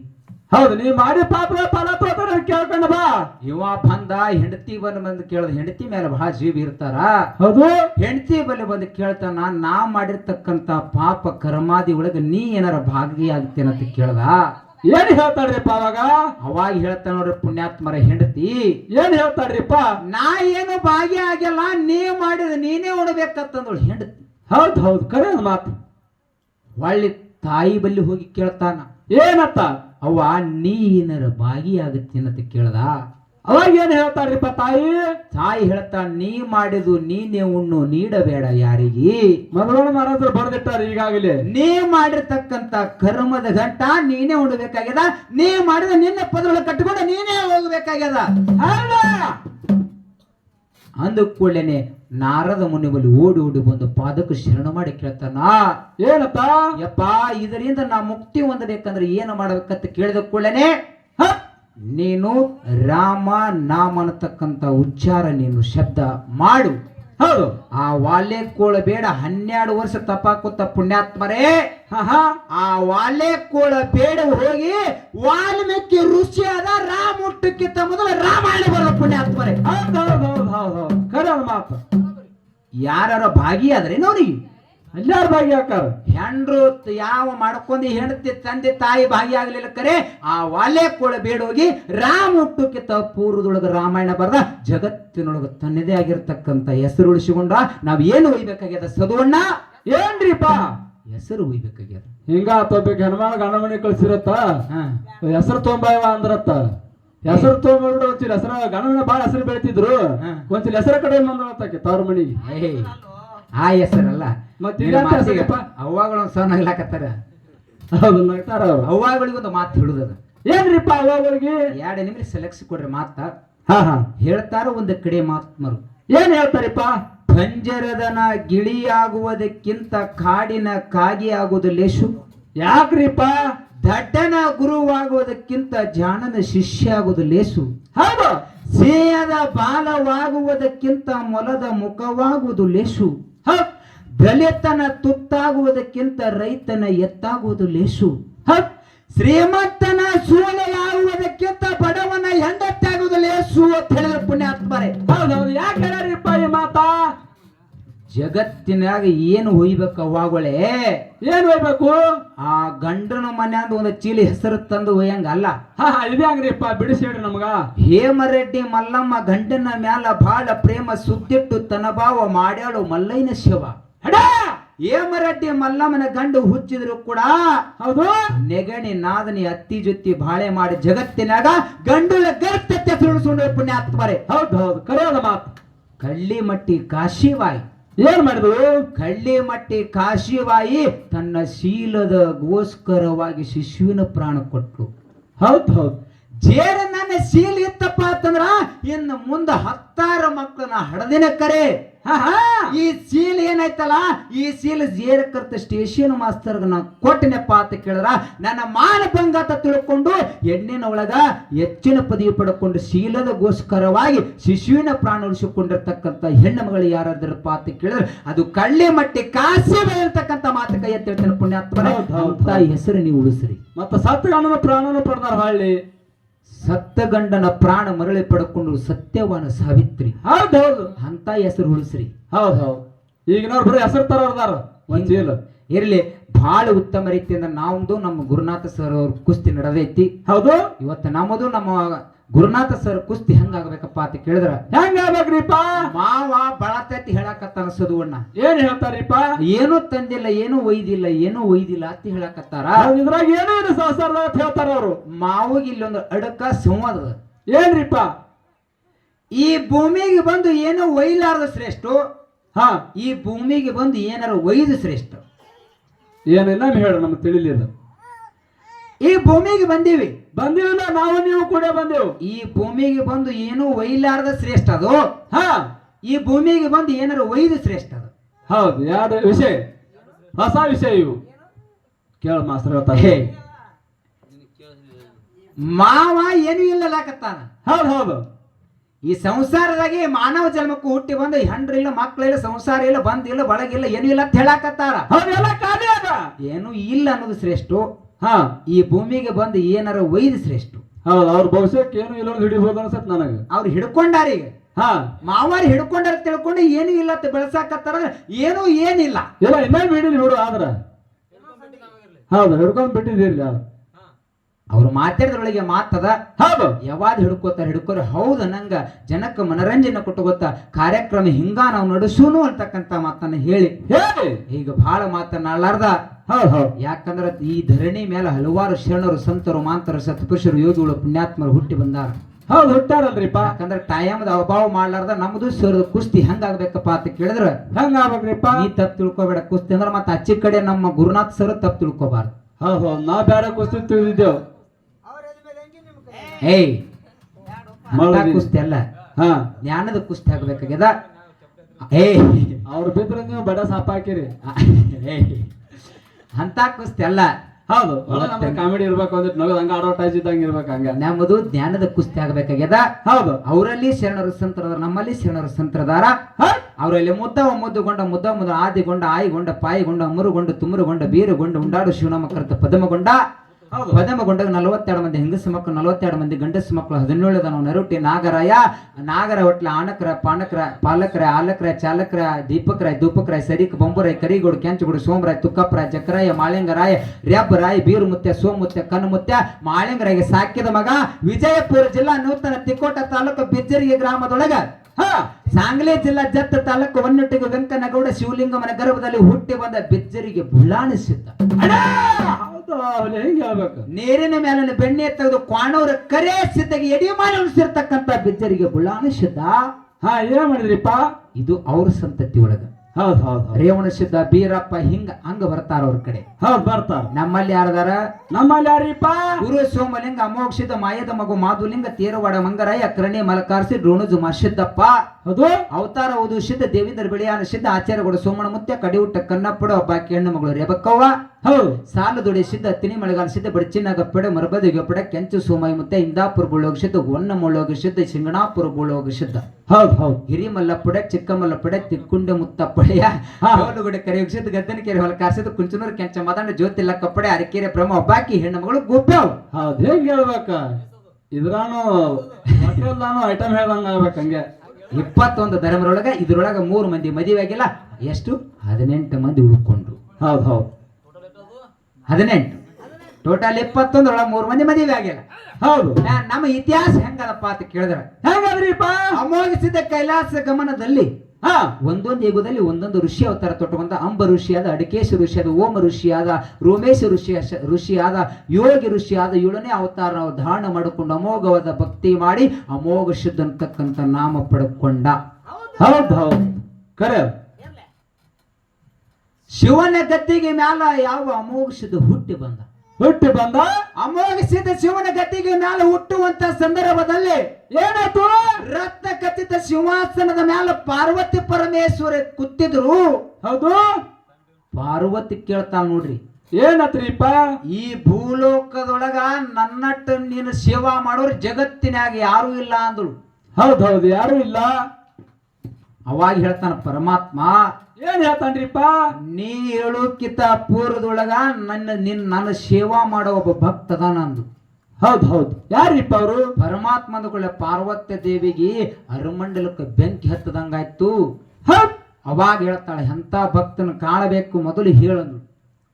ಹೌದು ನೀವು ಮಾಡಿ ಪಾಪ ಫಲ ತೋತಾರ ಕೇಳ್ಕೊಂಡ ಬಾ. ಇವ ಬಂದ ಹೆಂಡತಿ ಬಂದು ಬಂದು ಕೇಳ್ದ ಹೆಂಡತಿ ಮೇಲೆ ಬಹಳ ಜೀವ ಇರ್ತಾರ. ಹೌದು. ಹೆಂಡತಿ ಬಲ್ಲಿ ಬಂದು ಕೇಳ್ತಾನ ನಾ ಮಾಡಿರ್ತಕ್ಕಂತ ಪಾಪ ಕರ್ಮಾದಿ ಒಳಗೆ ನೀ ಏನಾರ ಭಾಗಿಯಾಗ್ತೇನಂತ ಕೇಳ್ದ. ಏನ್ ಹೇಳ್ತಾಳ್ರಿಪ್ಪ ಅವಾಗ? ಅವಾಗ ಹೇಳ್ತಾನೆ ನೋಡ್ರಿ ಪುಣ್ಯಾತ್ಮರ ಹೆಂಡತಿ. ಏನ್ ಹೇಳ್ತಾಳ್ರಿಪ್ಪ? ನಾ ಏನು ಆಗ್ಯಲ್ಲ ನೀ ಮಾಡಿದ ನೀನೇ ಉಣಬೇಕಂತಂದಳು ಹೆಂಡತಿ. ಹೌದ್ ಹೌದು ಕರೆ ಮಾತು. ಒಳ್ಳೆ ತಾಯಿ ಬಲ್ಲಿ ಹೋಗಿ ಕೇಳ್ತಾನ. ಏನತ್ತ? ಅವ್ವ ನೀ ಏನಾರ ಅಂತ ಕೇಳ್ದ? ಅವಾಗ ಏನ್ ಹೇಳ್ತಾರ್ರಿಪ್ಪ ತಾಯಿ? ತಾಯಿ ಹೇಳ್ತಾ ನೀ ಮಾಡಿದು ನೀನೇ ಉಣ್ಣು ನೀಡಬೇಡ ಯಾರಿಗೆ? ಮಧುರಣ ಮಹಾರಾಜರು ಬರೆದಿಟ್ಟಾರೆ ಈಗಾಗಲೇ. ನೀ ಮಾಡಿರ್ತಕ್ಕಂತ ಕರ್ಮದ ಗಂಟ ನೀನೇ ಉಣ್ಬೇಕಾಗ್ಯದ ನೀ ಮಾಡಿದ ನಿನ್ನ ಪದಗಳು ಕಟ್ಟಿಕೊಂಡು ನೀನೇ ಹೋಗ್ಬೇಕಾಗ್ಯದ? ಅಂದ ಕೂಡಲೇನೆ ನಾರದ ಮುನಿಗಳು ಬಳಿ ಓಡಿ ಓಡಿ ಬಂದು ಪಾದಕ್ಕೆ ಶರಣ ಮಾಡಿ ಕೇಳ್ತಾನ ಏನಪ್ಪ? ಯಪ್ಪ ಇದರಿಂದ ನಾ ಮುಕ್ತಿ ಹೊಂದಬೇಕಂದ್ರೆ ಏನು ಮಾಡಬೇಕಂತ ಕೇಳಿದ ಕೂಡಲೇನೆ ಹ, ನೀನು ರಾಮ ನಾಮ ಅನ್ನತಕ್ಕಂಥ ಉಚ್ಚಾರ ನೀನು ಶಬ್ದ ಮಾಡು. ಹೌದು. ಆ ವಾಲೆ ಕೋಳಬೇಡ ಹನ್ನೆರಡು ವರ್ಷ ತಪಾಕುತ್ತ ಪುಣ್ಯಾತ್ಮರೇ. ಆ ವಾಲೆ ಕೋಳಬೇಡ ಹೋಗಿ ವಾಲ್ಮೀಕಿ ಆದ ರಾಮ ಹುಟ್ಟಕ್ಕಿಂತ ಮೊದಲು ರಾಮಾಯಣ ಬರೋ ಪುಣ್ಯಾತ್ಮರೇ. ಹೌದು ಹೌದು ಹೌದು ಹೌದು ಹೌದು. ಮಾತು. ಯಾರ ಭಾಗಿಯಾದ್ರೆ ಅವನಿಗೆ ಅಲ್ಲಾರ ಭಾಗ್ಯ ಹಾಕಾರ ಹೆಂಡ್ರು ಯಾವ ಮಾಡ್ಕೊಂಡಿ ಹೆಂಡತಿ ತಂದೆ ತಾಯಿ ಭಾಗಿಯಾಗಲಿಲ್ಲ ಕರೆ ಆ ವಾಲೆ ಕೋಳ ಬೇಡೋಗಿ ರಾಮ ತ ಪೂರ್ವದೊಳಗ ರಾಮಾಯಣ ಬರೆದ ಜಗತ್ತಿನೊಳಗ ತನ್ನದೇ ಆಗಿರ್ತಕ್ಕಂಥ ಹೆಸರು ಉಳಿಸಿಕೊಂಡ ನಾವ್ ಏನು ಒಯ್ಬೇಕಾಗ್ಯದ ಸದುವಣ್ಣ? ಏನ್ರಿಪ್ಪ? ಹೆಸರು ಒಯ್ಬೇಕಾಗ್ಯದ. ಹಿಂಗ ತೊಬ್ಬಕ್ಕೆ ಹನುಮಾನ ಗಂಡ ಮನೆ ಕಳ್ಸಿರತ್ತ ಹೆಸರು ತೊಂಬಾಯವ ಅಂದ್ರತ್ತ? ಹೆಸರು ತೊಗೊಂಡ್ಬಿಡು ಒಂಚೂರು ಹೆಸರು ಗಂಡ ಮನೆ ಬಾಳ ಹೆಸರು ಬೆಳಿತಿದ್ರು. ಒಂಚೂರು ಹೆಸರ ಕಡೆ ಬಂದಳತ್ತಕ್ಕೆ ತವ್ರ ಮನಿಗೆ. ಆ ಹೆಸರಲ್ಲ. ಮತ್ತೆ ನಿನ್ನ ಇದ್ಯಾವ ಮಾತಿಗೆ? ಹೆಸರಪ್ಪ? ಅವ್ವಾಗಳು ಒಂದು ಸಣ್ಣ ಆಗ್ಲಾಕತ್ತಾರ ಹೌದು ನಗ್ತಾರ ಅವ್ರು. ಅವ್ವಾಗಳಿಗೆ ಒಂದು ಮಾತು ಹಿಡಿದದ ಏನ್ರಿಪ್ಪ ಅವಾಗಳಿಗೆ ಎರಡು ನಿಮಿಷ ಸೆಲೆಕ್ಸ್ ಕೊಡ್ರಿ ಮಾತ. ಹಾ ಹಾ. ಹೇಳ್ತಾರ ಒಂದು ಕಡೆ ಮಾತ್ಮರು ಏನ್ ಹೇಳ್ತಾರಿಪ್ಪ? ಪಂಜರದನ ಗಿಳಿಯಾಗುವುದಕ್ಕಿಂತ ಕಾಡಿನ ಕಾಗಿ ಆಗುವುದು ಲೇಶು ಯಾಕ್ರಿಪ್ಪ? ದಡ್ಡನ ಗುರುವಾಗುವುದಕ್ಕಿಂತ ಜಾಣನ ಶಿಷ್ಯ ಆಗುವುದು ಲೇಸು. ಹೌದು. ಸೇಯದ ಬಾಲವಾಗುವುದಕ್ಕಿಂತ ಮೊಲದ ಮುಖವಾಗುವುದು ಲೇಸು. ದಲಿತನ ತುತ್ತಾಗುವುದಕ್ಕಿಂತ ರೈತನ ಎತ್ತಾಗುವುದು ಲೇಸು. ಶ್ರೀಮಂತನ ಸೂಳೆಯಾಗುವುದಕ್ಕಿಂತ ಬಡವನ ಹೆಂಡತ್ತಾಗುವುದು ಲೇಸು ಅಂತ ಹೇಳಿದ್ರೆ ಪುಣ್ಯಾತ್ಮರೇ. ಹೌದೌದು. ಹೌದು ಯಾಕೆ ಹೇಳ್ಯಾರಿಪ್ಪ ಈ ಮಾತಾ? ಜಗತ್ತಿನಾಗ ಏನು ಹೊಯ್ಬೇಕು ಅವಾಗಳೇ ಏನ್ ಒಯ್ಬೇಕು? ಆ ಗಂಡನ ಮನ್ಯಾಂದ ಒಂದು ಚೀಲಿ ಹೆಸರು ತಂದು ಒಯ್ಯಂಗ ಅಲ್ಲ? ಹಾ ಹಾ ಇದೇ ಹಂಗ್ರಿಪ್ಪ ಬಿಡಿಸಿ ಹೇಳ್ರಿ ನಮಗ. ಹೇಮರೆಡ್ಡಿ ಮಲ್ಲಮ್ಮ ಗಂಡನ ಮ್ಯಾಲ ಬಾಳ ಪ್ರೇಮ ಸುತ್ತಿಟ್ಟು ತನಭಾವ ಭಾವ ಮಾಡ್ಯಾಳು ಮಲ್ಲಯ್ಯನ ಶಿವ. ಹೇ ಹೇಮರೆಡ್ಡಿ ಮಲ್ಲಮ್ಮನ ಗಂಡು ಹುಚ್ಚಿದ್ರು ಕೂಡ ಹೌದು? ನೆಗಣಿ ನಾದನಿ ಅತ್ತಿ ಜೊತೆ ಬಾಳೆ ಮಾಡಿ ಜಗತ್ತಿನಾಗ ಗಂಡುಳ ಗರ್ತತೆ ಪುಣ್ಯ ಪುಣ್ಯಾತ್ಮರೇ. ಹೌದ್ ಹೌದು ಕರೆಯೋದ ಮಾತು. ಕಳ್ಳಿ ಮಟ್ಟಿ ಕಾಶಿವಾಯಿ. ಏನ್ ಮಾಡಿದ್ವು ಕಳ್ಳಿಮಟ್ಟಿ ಕಾಶಿವಾಯಿ ತನ್ನ ಶೀಲದ ಗೋಸ್ಕರವಾಗಿ ಶಿಶುವಿನ ಪ್ರಾಣ ಕೊಟ್ಟರು ಹೌದ್ ಹೌದ್. ಜೇರ ನನ್ನ ಶೀಲ ಇತ್ತಪ್ಪ ಅಂತಂದ್ರ ಇನ್ನು ಮುಂದ ಹತ್ತಾರು ಮಕ್ಕಳನ್ನ ಹಡದಿನ ಕರೆ. ಈ ಸೀಲ್ ಏನಾಯ್ತಲ್ಲ ಈ ಸೀಲ್ ಜೇರ ಕರ್ತ ಸ್ಟೇಷನ್ ಮಾಸ್ತರ್ಗ ನಾ ಕೊಟ್ಟಿನಪ್ಪ ಅಂತ ಕೇಳಿದ್ರ ನನ್ನ ಮಾನ ಭಂಗ ಅಂತ ತಿಳ್ಕೊಂಡು ಹೆಣ್ಣಿನ ಒಳಗ ಹೆಚ್ಚಿನ ಪದವಿ ಪಡ್ಕೊಂಡು ಶೀಲದ ಗೋಸ್ಕರವಾಗಿ ಶಿಶುವಿನ ಪ್ರಾಣ ಉಳಿಸಿಕೊಂಡಿರ್ತಕ್ಕಂಥ ಹೆಣ್ಣು ಮಗಳು ಯಾರಾದ್ರಪ್ಪ ಅಂತ ಕೇಳಿದ್ರೆ ಅದು ಕಳ್ಳಿ ಮಟ್ಟಿ ಕಾಸಿ ಬೆಳಿರ್ತಕ್ಕಂಥ ಮಾತು ಕೈ ಎತ್ತಿರ್ತಾನೆ ಪುಣ್ಯಾತ್ಮರ ಹೌದ್ ಹೌದ್ ಅಂತ ಹೆಸರು ನೀವು ಉಳಿಸ್ರಿ. ಮತ್ತ ಸತ್ತ ಪ್ರಾಣನ ಪಡೆದಾರ ಹಳ್ಳಿ. ಸತ್ತ ಗಂಡನ ಪ್ರಾಣ ಮರಳಿ ಪಡ್ಕೊಂಡು ಸತ್ಯವಾನ ಸಾವಿತ್ರಿ. ಹೌದ್ ಹೌದು. ಅಂತ ಹೆಸರು ಉಳಿಸ್ರಿ. ಹೌದ್ ಹೌದು. ಈಗಿನವ್ರು ಬರೀ ಹೆಸರು ತರೋರ್ದಾರ ಒಂದ್ ಚೀಲ. ಇರ್ಲಿ ಬಹಳ ಉತ್ತಮ ರೀತಿಯಿಂದ ನಾವೊಂದು ನಮ್ಮ ಗುರುನಾಥ ಸರ್ ಅವ್ರ ಕುಸ್ತಿ ನಡೆದೈತಿ. ಹೌದು. ಇವತ್ತು ನಮ್ಮದು ನಮ್ಮ ಗುರುನಾಥ ಸರ್ ಕುಸ್ತಿ ಹೆಂಗಾಗಬೇಕಪ್ಪ ಅಂತ ಕೇಳಿದ್ರ ಹೆಂಗಾಗ್ಬೇಕ್ರಿಪ್ಪ? ಮಾವ ಬಳತೈತಿ ಅನ್ಸದು ಅಣ್ಣ. ಏನ್ ಹೇಳ್ತಾರಿಪ್ಪ ಏನು ತಂದಿಲ್ಲ ಏನು ಒಯ್ದಿಲ್ಲ ಏನು ಒಯ್ದಿಲ್ಲ ಅಂತ ಹೇಳಕತ್ತಾರ. ಇದ್ರಾಗ ಏನೋ ಸಂಸಾರದ ಅಂತ ಹೇಳ್ತಾರ ಅವರು. ಮಾವಿಗೆ ಇಲ್ಲೊಂದು ಅಡಕ ಸಂವಾದ. ಏನ್ರಿಪ್ಪ? ಈ ಭೂಮಿಗೆ ಬಂದು ಏನು ಒಯ್ಲಾರ್ದ ಶ್ರೇಷ್ಠ. ಹಾ. ಈ ಭೂಮಿಗೆ ಬಂದು ಏನಾರ ಒಯ್ದು ಶ್ರೇಷ್ಠ. ಏನಿಲ್ಲ ಹೇಳು ನಮ್ಗೆ ತಿಳಿಲಿಲ್ಲ. ಈ ಭೂಮಿಗೆ ಬಂದೀವಿ. ಬಂದಿವಿಲ್ಲ ನಾವು ನೀವು ಕೂಡ ಬಂದೆವು ಈ ಭೂಮಿಗೆ ಬಂದು ಏನೂ ಒಯ್ಲಾರದ ಶ್ರೇಷ್ಠ ಅದು? ಹಾ. ಈ ಭೂಮಿಗೆ ಬಂದು ಏನಾರು ಒಯ್ದು ಶ್ರೇಷ್ಠ ಅದು? ಹೌದು ಯಾವ ವಿಷಯ? ಹೊಸ ವಿಷಯ ಇವು. ಕೇಳ ಮಾಸ್ತರ್ ಹೇಳ್ತಾರೆ ಹೇ. ಮಾವ ಏನು ಇಲ್ಲಲಾಕತ್ತಾನ ಹೌದು ಹೌದು. ಈ ಸಂಸಾರದಾಗೆ ಮಾನವ ಜನ್ಮಕ್ಕೂ ಹುಟ್ಟಿ ಬಂದ ಹೆಂಡ್ರಿಲ್ಲ ಇಲ್ಲ ಸಂಸಾರ ಇಲ್ಲ ಬಂದಿಲ್ಲ ಬಳಗಿಲ್ಲ ಏನೂ ಇಲ್ಲ ಅಂತ ಹೇಳಾಕತ್ತಾರ. ಹೌದೆಲ್ಲ ಖಾಲಿ ಅದ. ಏನು ಇಲ್ಲ ಅನ್ನೋದು ಶ್ರೇಷ್ಠ. ಹಾ. ಈ ಭೂಮಿಗೆ ಬಂದು ಏನಾರ ಒಯ್ದು ಶ್ರೇಷ್ಠ. ಹೌದು ಅವ್ರ ಭವಿಷ್ಯಕ್ಕೆ ಏನು ಇಲ್ಲ ಹಿಡಿಬೋದು ಅನ್ಸತ್ ನನಗೆ. ಅವ್ರು ಹಿಡ್ಕೊಂಡಾರ ಈಗ. ಹಾ. ಮಾವಾರಿ ಹಿಡ್ಕೊಂಡಾರ ತಿಳ್ಕೊಂಡು ಏನು ಇಲ್ಲ ಅಂತ ಬೆಳ್ಸಾಕತ್ತಾರ ಏನೂ ಏನಿಲ್ಲ. ಇಲ್ಲ ಇನ್ನೇ ಬಿಡಿಲಿ ನೋಡು ಆದ್ರ. ಹೌದು ಹಿಡ್ಕೊಂಡ್ ಬಿಟ್ಟಿದ್ದೀರಿ ಅವ್ರು ಮಾತಾಡಿದ್ರೊಳಗೆ ಮಾತದ ಹೌದು. ಯಾವಾಗ ಹಿಡ್ಕೋತಾರ ಹಿಡ್ಕೋರು. ಹೌದು ನಂಗ ಜನಕ್ಕೆ ಮನರಂಜನೆ ಕೊಟ್ಟು ಗೊತ್ತ ಕಾರ್ಯಕ್ರಮ ಹಿಂಗ ನಾವು ನಡೆಸೂನು ಅಂತಕ್ಕಂತ ಮಾತನ್ನ ಹೇಳಿ. ಹೇಳಿ. ಈಗ ಬಹಳ ಮಾತನಾಡಲಾರ್ದ ಹೌದು ಹೌದ್. ಯಾಕಂದ್ರ ಈ ಧರಣಿ ಮೇಲೆ ಹಲವಾರು ಶರಣರು ಸಂತರು ಮಾಂತರು ಸತ್ಪುರುಷರು ಯೋಗಿಗಳು ಪುಣ್ಯಾತ್ಮರು ಹುಟ್ಟಿ ಬಂದಾರ. ಹೌದು ಹುಟ್ಟಾರಲ್ರಿಪ್ಪ. ಯಾಕಂದ್ರ ಟೈಮ್ ಅಭಾವ ಮಾಡ್ಲಾರ್ದ ನಮ್ದು ಸೇರಿದ ಕುಸ್ತಿ ಹೆಂಗಾಗ್ಬೇಕಪ್ಪ ಅಂತ ಕೇಳಿದ್ರ? ಹೆಂಗ ಆಗ್ಬೇಕ್ರಿಪ್ಪ ನೀ ತಪ್ಪು ತಿಳ್ಕೊಬೇಡ ಕುಸ್ತಿ ಅಂದ್ರ ಮತ್ತೆ ಅಚ್ಚಿ ಕಡೆ ನಮ್ಮ ಗುರುನಾಥ್ ಸರ್ ತಪ್ಪು ತಿಳ್ಕೊಬಾರ್ದು. ಹೌದು ಹೌದು. ನಾ ಬೇಡ ಕುಸ್ತಿ ತಿಳಿದಿದ್ದೇವು. ಏಯ್. ಕುಸ್ತಿ ಅಲ್ಲ. ಹಾ. ಜ್ಞಾನದ ಕುಸ್ತಿ ಆಗ್ಬೇಕಾಗ್ಯದ? ಏಯ್. ಅವ್ರು ಬಿದ್ರೆ ನೀವು ಬಡ ಸಾಪ್ ಹಾಕಿರಿ. ಏಯ್. ಅಂತ ಕುಸ್ತಿ ಅಲ್ಲ ಹೌದು ಕಾಮಿಡಿ ಇರ್ಬೇಕು ಅಂದ್ರೆ ನಗದ್ ಹಂಗ ಅಡ್ವರ್ಟೈಸ್ ಇದ್ದಂಗೆ ಇರ್ಬೇಕು ಹಂಗ. ನಮ್ಮದು ಜ್ಞಾನದ ಕುಸ್ತಿ ಆಗ್ಬೇಕಾಗ್ಯದ? ಹೌದು. ಅವರಲ್ಲಿ ಶರಣರು ಸಂತ್ರದಾರ ನಮ್ಮಲ್ಲಿ ಶರಣರು ಸಂತರದಾರ. ಅವರಲ್ಲಿ ಮುದ್ದವ ಮುದ್ದುಗೊಂಡ ಮುದ್ದ ಮುದ್ದ ಆದಿಗೊಂಡ ಆಯಿಗೊಂಡ ಪಾಯಿಗೊಂಡ ಅಮರುಗೊಂಡ ತುಮರುಗೊಂಡ ಬೀರುಗೊಂಡ ಉಂಡಾಡು ಶಿವನಾಮಕರ್ತ ಪದಮಗೊಂಡ ಪದಮಗೊಂಡ ನಲವತ್ತೆರಡು ಮಂದಿ, ಹೆಂಗಸ ಮಕ್ಕಳು ನಲವತ್ತೆರಡು ಮಂದಿ, ಗಂಡಸ ಮಕ್ಕಳು ಹದಿನೇಳು ನಾವು ನರುಟಿ, ನಾಗರಾಯ, ನಾಗರ ಹೊಟ್ಲ, ಆನಕರ, ಪಾನಕರ, ಪಾಲಕರ, ಆಲಕರ, ಚಾಲಕರ, ದೀಪಕರಾಯ್ ದೂಪಕರಾಯ್ ಸರಿಕ್, ಬೊಂಬರಾಯ್, ಕರಿಗೋಡು, ಕೆಂಚಗೋಡು, ಸೋಮರಾಯ್, ತುಕ್ಕಪ್ಪರಾಯ್ ಜಕರಾಯ ಮಾಳಿಂಗರಾಯ ಬೀರು ಮುತ್ಯ ಸೋಮುತ್ಯ ಕನ್ಮುತ್ಯ ಮಾಳಿಂಗರಾಯ್ಗೆ ಸಾಕಿದ ಮಗ ವಿಜಯಪುರ ಜಿಲ್ಲಾ ನೂತನ ತಿಕೋಟ ತಾಲೂಕು ಬಿಜ್ಜರಿಗೆ ಗ್ರಾಮದೊಳಗ. ಸಾಂಗ್ಲಿ ಜಿಲ್ಲಾ ಜತ್ತ ತಾಲೂಕು ಒನ್ನೊಟ್ಟಿಗೆ ವೆಂಕನಗೌಡ ಶಿವಲಿಂಗಮನ ಗರ್ಭದಲ್ಲಿ ಹುಟ್ಟಿ ಬಂದ ಬಿಜ್ಜರಿಗೆ ಬುಳ್ಳಾಣಿಸಿದ್ದ. ಹೆಂಗೆ ನೀರಿನ ಮೇಲಿನ ಬೆಣ್ಣೆ ತೆಗೆದು ಕ್ವಾಣವ್ರ ಕರೆ ಸಿದ್ಧಗೆ ಎಡಿ ಮಾಡಿ ಉಣಿಸಿರ್ತಕ್ಕಂಥ ಬುಳ್ಳಾನ ಸಿದ್ಧ? ಹಾ ಏನ್ ಮಾಡಿದ್ರಿಪ್ಪ? ಇದು ಅವ್ರ ಸಂತತಿ ಒಳಗ. ಹೌದ್ ಹೌದ್ ಹೌದು. ರೇವಣ ಸಿದ್ಧ ಬೀರಪ್ಪ ಹಿಂಗ ಹಂಗ ಬರ್ತಾರ ಅವ್ರ ಕಡೆ. ಹೌದ್ ಬರ್ತಾರ. ನಮ್ಮಲ್ಲಿ ಯಾರದಾರ? ನಮ್ಮಲ್ಲಿ ಯಾರಿಪ್ಪ? ಗುರು ಸೋಮಲಿಂಗ ಅಮೋಕ್ಷಿತ ಮಾಯದ ಮಗು ಮಾಧುಲಿಂಗ ತೇರವಾಡ ಮಂಗರಾಯ ಕರಣಿ ಮಲಕಾರ್ಸಿ ಡ್ರೋಣಜು ಸಿದ್ದಪ್ಪ. ಹೌದು? ಅವತಾರ ಹೌದು ಸಿದ್ಧ ದೇವೇಂದ್ರ ಬಿಳಿಯಾನ ಸಿದ್ಧ ಆಚಾರ್ಯಗಳು ಸೋಮಣ ಮುತ್ಯ ಕಡಿಯುಟ್ಟ ಕನ್ನಪ್ಪಡ ಬಾಕಿ ಹೆಣ್ಣು ಮಗಳು ರೇಬಕ್ಕವ್ವ ಹೌದು. ಸಾಲ ದುಡಿ ಸಿದ್ಧ ತಿನಿ ಮಳೆಗಾಲ ಸಿದ್ಧ ಬಡಚಿನಾಗ ಪಡೆ ಮರಬದಿ ಪಡ ಕೆಂಚು ಸೋಮಾಯಿ ಮುತ್ತೆ ಇಂದಾಪುರ ಬುಳ್ಳೋಗ ಸಿದ್ಧ ಒನ್ನ ಮುಳ್ಳೋಗ ಸಿದ್ಧ ಶಿಂಗಣಾಪುರ ಬುಳ್ಳೋಗ ಸಿದ್ಧ. ಹೌದು ಹೌದು. ಚಿಕ್ಕಮಲ್ಲ ಪಡೆ ತಿಕ್ಕುಂಡೆ ಮುತ್ತ ಪಡೆಯ ಹಾಲುಗಡೆ ಕರೆಯೋಗ ಸಿದ್ಧ ಗದ್ದನ ಕೆರೆ ಹೊಲ ಕಾಸಿದ ಕುಂಚನೂರು ಕೆಂಚ ಮದಂಡ ಜ್ಯೋತಿ ಲಕ್ಕ ಪಡೆ ಅರಕೆರೆ ಬ್ರಹ್ಮ ಬಾಕಿ ಹೆಣ್ಣು ಮಗಳು ಗೋಪ್ಯಾವ್. ಹೌದು. ಹೆಂಗ್ ಹೇಳ್ಬೇಕ? ಇದ್ರಾನು ಐಟಮ್ ಹೇಳ್ದಂಗ ಆಗ್ಬೇಕು ಹಂಗೆ. ಇಪ್ಪತ್ತೊಂದು ಧರ್ಮರೊಳಗ ಇದ್ರೊಳಗ ಮೂರು ಮಂದಿ ಮದುವೆ ಆಗಿಲ್ಲ, ಎಷ್ಟು? ಹದಿನೆಂಟು ಮಂದಿ ಉಳ್ಕೊಂಡ್ರು. ಹೌದು ಹೌದು. ಹದಿನೆಂಟು. ಟೋಟಲ್ ಇಪ್ಪತ್ತೊಂದರೊಳಗೆ ಮೂರು ಮಂದಿ ಮದುವೆ ಆಗಿಲ್ಲ. ಹೌದು. ನಮ್ಮ ಇತಿಹಾಸ ಹೆಂಗದಪ್ಪ ಅಂತ ಕೇಳಿದ್ರೆ, ಹೆಂಗದ್ರಿಪ್ಪ? ಅಮೋಘಿಸಿದ ಕೈಲಾಸ ಗಮನದಲ್ಲಿ ಹಾ ಒಂದೊಂದು ಯುಗದಲ್ಲಿ ಒಂದೊಂದು ಋಷಿ ಅವತಾರ ತೊಟ್ಟುಕೊಂಡ ಅಂಬ ಋಷಿಯಾದ ಅಡಿಕೇಶ ಋಷಿಯಾದ ಓಮ ಋಷಿಯಾದ ರೋಮೇಶ ಋಷಿಯ ಋಷಿಯಾದ ಯೋಗಿ ಋಷಿಯಾದ ಏಳನೇ ಅವತಾರ ನಾವು ಧಾರಣ ಮಾಡಿಕೊಂಡು ಅಮೋಘವಾದ ಭಕ್ತಿ ಮಾಡಿ ಅಮೋಘ ಶುದ್ಧ ಅಂತಕ್ಕಂಥ ನಾಮ ಪಡ್ಕೊಂಡ. ಹೌದು. ಹೌದು ಕರೆ. ಶಿವನ ಗತ್ತಿಗೆ ಮ್ಯಾಲ ಯಾವ ಅಮೋಘ ಶುದ್ಧ ಹುಟ್ಟಿ ಬಂದ? ಹುಟ್ಟಿ ಬಂದ? ಅಮೋಘಿಸಿದ ಶಿವನ ಗತಿಗೆ ಮೇಲೆ ಹುಟ್ಟುವಂತ ಸಂದರ್ಭದಲ್ಲಿ ಏನಾಯ್ತು? ರತ್ನ ಕಥಿತ ಸಿಂಹಾಸನದ ಮೇಲೆ ಪಾರ್ವತಿ ಪರಮೇಶ್ವರ ಕುತ್ತಿದ್ರು ಹೌದು. ಪಾರ್ವತಿ ಕೇಳ್ತಾಳ ನೋಡ್ರಿ. ಏನತ್ರಿಪ್ಪ? ಈ ಭೂಲೋಕದೊಳಗ ನನ್ನಟ್ಟು ನೀನು ಸೇವಾ ಮಾಡೋರು ಜಗತ್ತಿನಾಗ ಯಾರೂ ಇಲ್ಲ ಅಂದಳು. ಹೌದು ಹೌದು ಯಾರು ಇಲ್ಲ. ಅವಾಗ ಹೇಳ್ತಾನ ಪರಮಾತ್ಮ ಏನ್ ಹೇಳ್ತಾನ್ರಿಪ್ಪ? ನೀ ಹೇಳೋಕ್ಕಿಂತ ಪೂರ್ವದೊಳಗ ನನ್ನ ನಿನ್ ನನ್ನ ಸೇವಾ ಮಾಡೋ ಒಬ್ಬ ಭಕ್ತದ ನಂದು ಹೌದು ಹೌದು. ಯಾರಿಪ್ಪ ಅವರು? ಪರಮಾತ್ಮ ಕೂಡ ಪಾರ್ವತ್ಯ ದೇವಿಗೆ ಅರಮಂಡಲಕ್ಕೆ ಬೆಂಕಿ ಹತ್ತದಂಗಾಯ್ತು. ಹೌದ್. ಅವಾಗ ಹೇಳ್ತಾಳೆ ಎಂತ ಭಕ್ತನ ಕಾಣಬೇಕು ಮೊದಲು ಹೇಳಂದು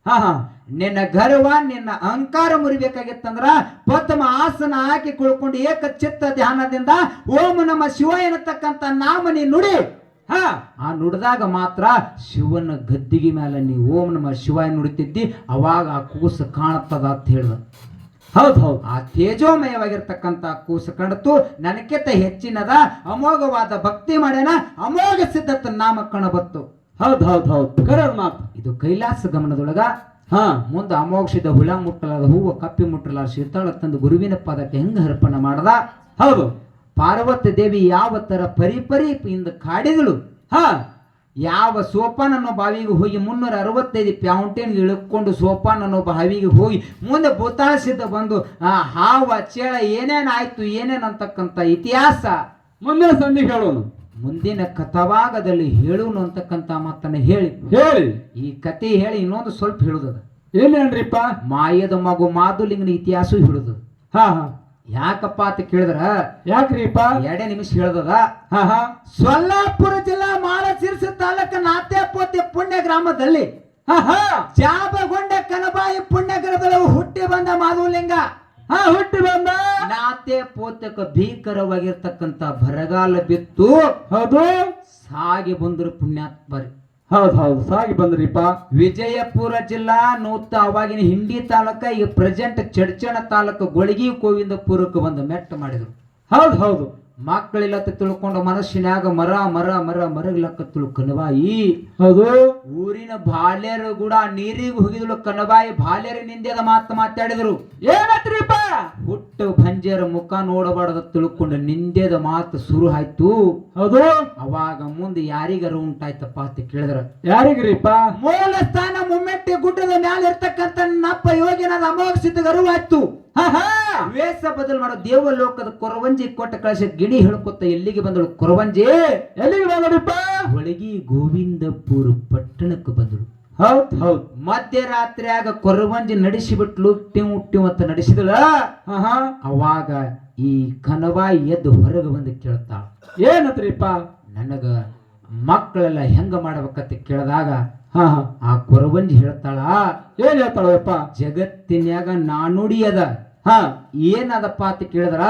ಹಾ ಹಾ. ನಿನ್ನ ಗರ್ವ ನಿನ್ನ ಅಹಂಕಾರ ಮುರಿಬೇಕಾಗಿತ್ತಂದ್ರ ಪ್ರಥಮ ಆಸನ ಹಾಕಿ ಕುಳ್ಕೊಂಡು ಏಕ ಚಿತ್ತ ಧ್ಯಾನದಿಂದ ಓಂ ನಮ್ಮ ಶಿವ ಎನ್ನತಕ್ಕಂಥ ನಾಮನಿ ನುಡಿ. ಹಾ ಆ ನುಡಿದಾಗ ಮಾತ್ರ ಶಿವನ ಗದ್ದಿಗೆ ಮೇಲೆ ನೀ ಓಂ ನಮ್ಮ ಶಿವ ನುಡಿತಿದ್ದಿ ಅವಾಗ ಆ ಕೂಸು ಕಾಣುತ್ತದ ಅಂತ ಹೇಳ್ದ. ಹೌದು ಹೌದು. ಆ ತೇಜೋಮಯವಾಗಿರ್ತಕ್ಕಂಥ ಕೂಸು ಕಂಡತು ನನಕ್ಕಿಂತ ಹೆಚ್ಚಿನದ ಅಮೋಘವಾದ ಭಕ್ತಿ ಮಾಡ್ಯಾನ ಅಮೋಘ ಸಿದ್ಧತ ನಾಮ ಕಣಬತ್ತು. ಹೌದು ಹೌದು ಹೌದು. ಕರೆ ಮಾತು. ಇದು ಕೈಲಾಸ ಗಮನದೊಳಗ ಹಾ. ಮುಂದೆ ಅಮೋಕ್ಷದ ಹುಳ ಮುಟ್ಟಲಾದ ಹೂವು ಕಪ್ಪಿ ಮುಟ್ಟಲಾದ ಶೀತಾಳ ತಂದು ಗುರುವಿನ ಪಾದಕ್ಕೆ ಹೆಂಗ ಅರ್ಪಣ ಮಾಡದ? ಹೌದು. ಪಾರ್ವತಿ ದೇವಿ ಯಾವ ತರ ಪರಿಪರಿ ಇಂದ ಕಾಡಿದಳು? ಹ ಯಾವ ಸೋಪಾನ್ ಅನ್ನೋ ಬಾವಿಗೆ ಹೋಗಿ ಮುನ್ನೂರ ಅರವತ್ತೈದು ಪ್ಯಾಂಟೇನ್ ಇಳ್ಕೊಂಡು ಸೋಪಾನ್ ಅನ್ನೋ ಬಾವಿಗೆ ಹೋಗಿ ಮುಂದೆ ಭೂತಾಸಿದ್ದ ಬಂದು ಆ ಹಾವ ಚೇಳ ಏನೇನಾಯ್ತು ಏನೇನ್ ಅಂತಕ್ಕಂಥ ಇತಿಹಾಸ? ಮುಂದಿನ ಸಂಧಿ ಹೇಳೋನು. ಮುಂದಿನ ಕಥಾಭಾಗದಲ್ಲಿ ಹೇಳುನು ಅಂತಕ್ಕಂಥ ಮಾತನ್ನ ಹೇಳಿ. ಹೇಳಿ. ಈ ಕತೆ ಹೇಳಿ ಇನ್ನೊಂದು ಸ್ವಲ್ಪ ಹೇಳುದದ. ಏನೇನ್ರಿಪ್ಪ? ಮಾಯದ ಮಗು ಮಾದುಲಿಂಗನ ಇತಿಹಾಸ ಹೇಳುದು. ಹಾ ಹಾ. ಯಾಕಪ್ಪ ಅಂತ ಕೇಳಿದ್ರ? ಯಾಕ್ರೀಪ ಎರಡೇ ನಿಮಿಷ ಹೇಳ್ದದ? ಸೊಲ್ಲಾಪುರ ಜಿಲ್ಲಾ ಮಾಳಸಿರ್ಸ ತಾಲೂಕ ನಾತ್ಯಾಪೋತಿ ಪುಣ್ಯ ಗ್ರಾಮದಲ್ಲಿ ಜಾಬಗೊಂಡ ಕನಬಾಯಿ ಪುಣ್ಯ ಗ್ರಹದಲ್ಲಿ ಹುಟ್ಟಿ ಬಂದ ಮಾಧುಲಿಂಗ. ಹಾ ಹುಟ್ಟಿ ಬಂದ. ನಾತೆ ಪೋತಕ ಭೀಕರವಾಗಿರ್ತಕ್ಕಂತ ಬರಗಾಲ ಬಿತ್ತು. ಹೌದು. ಸಾಗಿ ಬಂದ್ರು ಪುಣ್ಯಾತ್ಮರಿ. ಹೌದು ಹೌದು, ಸಾಗಿ ಬಂದ್ರಿಪ್ಪ. ವಿಜಯಪುರ ಜಿಲ್ಲಾ ನೂತ ಅವಾಗಿನ ಹಿಂಡಿ ತಾಲೂಕ ಈಗ ಪ್ರೆಸೆಂಟ್ ಚಡ್ಚಣ ತಾಲೂಕು ಗೊಳಗಿ, ಗೋವಿಂದಪುರಕ್ಕೆ ಬಂದು ಮೆಟ್ಟ ಮಾಡಿದ್ರು. ಹೌದು ಹೌದು. ಮಕ್ಕಳಿಲ್ಲತ್ತ ತಿಳ್ಕೊಂಡು ಮನಸ್ಸಿನಾಗ ಮರ ಮರ ಮರ ಮರಗ್ಲಕ್ಕ ತಿಳು ಕನಬಾಯಿ ಹೌದು. ಊರಿನ ಬಾಲ್ಯರು ಕೂಡ ನೀರಿಗೆ ಹೋಗಿದಳು ಕನಬಾಯಿ ಬಾಲ್ಯರ ನಿಂದ್ಯದ ಮಾತು ಮಾತಾಡಿದ್ರು. ಏನತ್ರಿಪ್ಪ? ಹುಟ್ಟು ಭಂಜರ ಮುಖ ನೋಡಬಾರ್ದ ತಿಳ್ಕೊಂಡು ನಿಂದ್ಯದ ಮಾತು ಶುರು ಆಯ್ತು. ಹೌದು. ಅವಾಗ ಮುಂದೆ ಯಾರಿಗಾರ ಉಂಟಾಯ್ತಪ್ಪ ಅಂತ ಕೇಳಿದ್ರ. ಯಾರಿಗ್ರಿಪ್ಪ? ಮೂಲ ಸ್ಥಾನ ಮುಮ್ಮೆಟ್ಟಿ ಗುಡ್ಡದ ಮ್ಯಾಲ ಇರ್ತಕ್ಕಂಥ ನಪ್ಪ ಯೋಗಿನ ಅಮೋಘ ಸಿದ್ಧ ಗರುವಾಯ್ತು. ಹಾ ಹಾ ವೇಷ ಬದಲು ಮಾಡೋ ದೇವಲೋಕದ ಕೊರವಂಜಿ ಕೊಟ್ಟ ಕಳಶ ಗಿಣಿ ಹೇಳ್ಕೊತ ಎಲ್ಲಿಗೆ ಬಂದಳು? ಕೊರವಂಜಿ ಎಲ್ಲಿಗೆ ಬಂದಳಪ್ಪ? ಒಳಗಿ ಗೋವಿಂದಪುರ ಪಟ್ಟಣಕ್ಕೆ ಬಂದಳು. ಹೌದ್. ಹೌದ್. ಮಧ್ಯರಾತ್ರಿಯಾಗ ಕೊರವಂಜಿ ನಡೆಸಿ ಬಿಟ್ಲು ಟಿವ್ ಟಿವ್ ಅಂತ ನಡೆಸಿದಳ. ಅವಾಗ ಈ ಕನವ ಎದ್ದು ಹೊರಗೆ ಬಂದು ಕೇಳ್ತಾಳ. ಏನತ್ರಿಪ್ಪ? ನನಗ ಮಕ್ಕಳೆಲ್ಲ ಹೆಂಗ ಮಾಡ್ಬೇಕಂತ ಕೇಳಿದಾಗ ಆ ಕೊರವಂಜಿ ಹೇಳ್ತಾಳ ಏನ್ ಹೇಳ್ತಾಳಪ್ಪ? ಜಗತ್ತಿನ್ಯಾಗ ನಾನುಡಿ ಅದ. ಹಾ, ಏನದಪ್ಪ ಅಂತ ಕೇಳಿದ್ರ,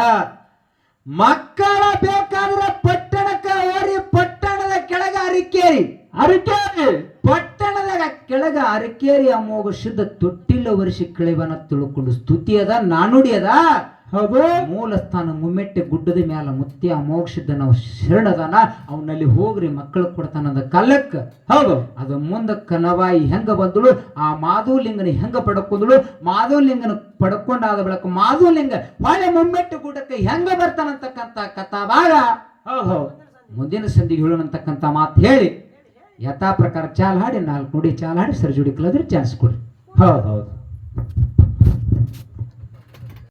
ಮಕ್ಕಳ ಬೇಕಾದ್ರ ಪಟ್ಟಣಕ್ಕೆ ಓರಿ ಪಟ್ಟಣದ ಕೆಳಗ ಅರಿಕೇರಿ. ಅರಿಕೇರಿ ಪಟ್ಟಣದ ಕೆಳಗ ಅರಿಕೇರಿ ಅಮೋಘ ಶುದ್ಧ ತೊಟ್ಟಿಲ್ಲ ವರ್ಷ ಕಳೆವನ ತಿಳ್ಕೊಂಡು ಸ್ತುತಿ ಅದ, ನಾನುಡಿ ಅದ. ಮೂಲ ಸ್ಥಾನ ಮುಮ್ಮೆಟ್ಟೆ ಗುಡ್ಡದ ಮ್ಯಾಲ ಮುತ್ತಿ ಮೋಕ್ಷದ ನಾವು ಶರಣದಾನ ಅವನಲ್ಲಿ ಹೋಗ್ರಿ ಮಕ್ಕಳು ಕೊಡ್ತಾನದ ಕಾಲಕ್ಕೆ. ಹೌದು. ಅದು ಮುಂದ ಕನವಾಯಿ ಹೆಂಗ ಬಂದಳು ಆ ಮಾಧುಲಿಂಗನ ಹೆಂಗ ಪಡ್ಕೊಂಡಳು ಮಾಧುಲಿಂಗನ ಪಡ್ಕೊಂಡಾದ ಬಳಿಕ ಮಾಧುಲಿಂಗ ಹೊಳೆ ಮುಮ್ಮೆಟ್ಟೆ ಗುಡ್ಡಕ್ಕೆ ಹೆಂಗ ಬರ್ತಾನಂತಕ್ಕಂಥ ಕಥಾಭಾಗ. ಹೌದು. ಹೌದು ಮುಂದಿನ ಸಂಧಿಗೆ ಹೇಳೋಣಂತಕ್ಕಂಥ ಮಾತು ಹೇಳಿ. ಯಥಾ ಪ್ರಕಾರ ಚಾಲ್ ಹಾಡಿ ನಾಲ್ಕು ನುಡಿ ಚಾಲ್ ಹಾಡಿ ಸರ್ಜುಡಿ ಕಲದ್ರೆ ಚಾನ್ಸ್ ಕೊಡಿ ಹೌದು ಹೌದು.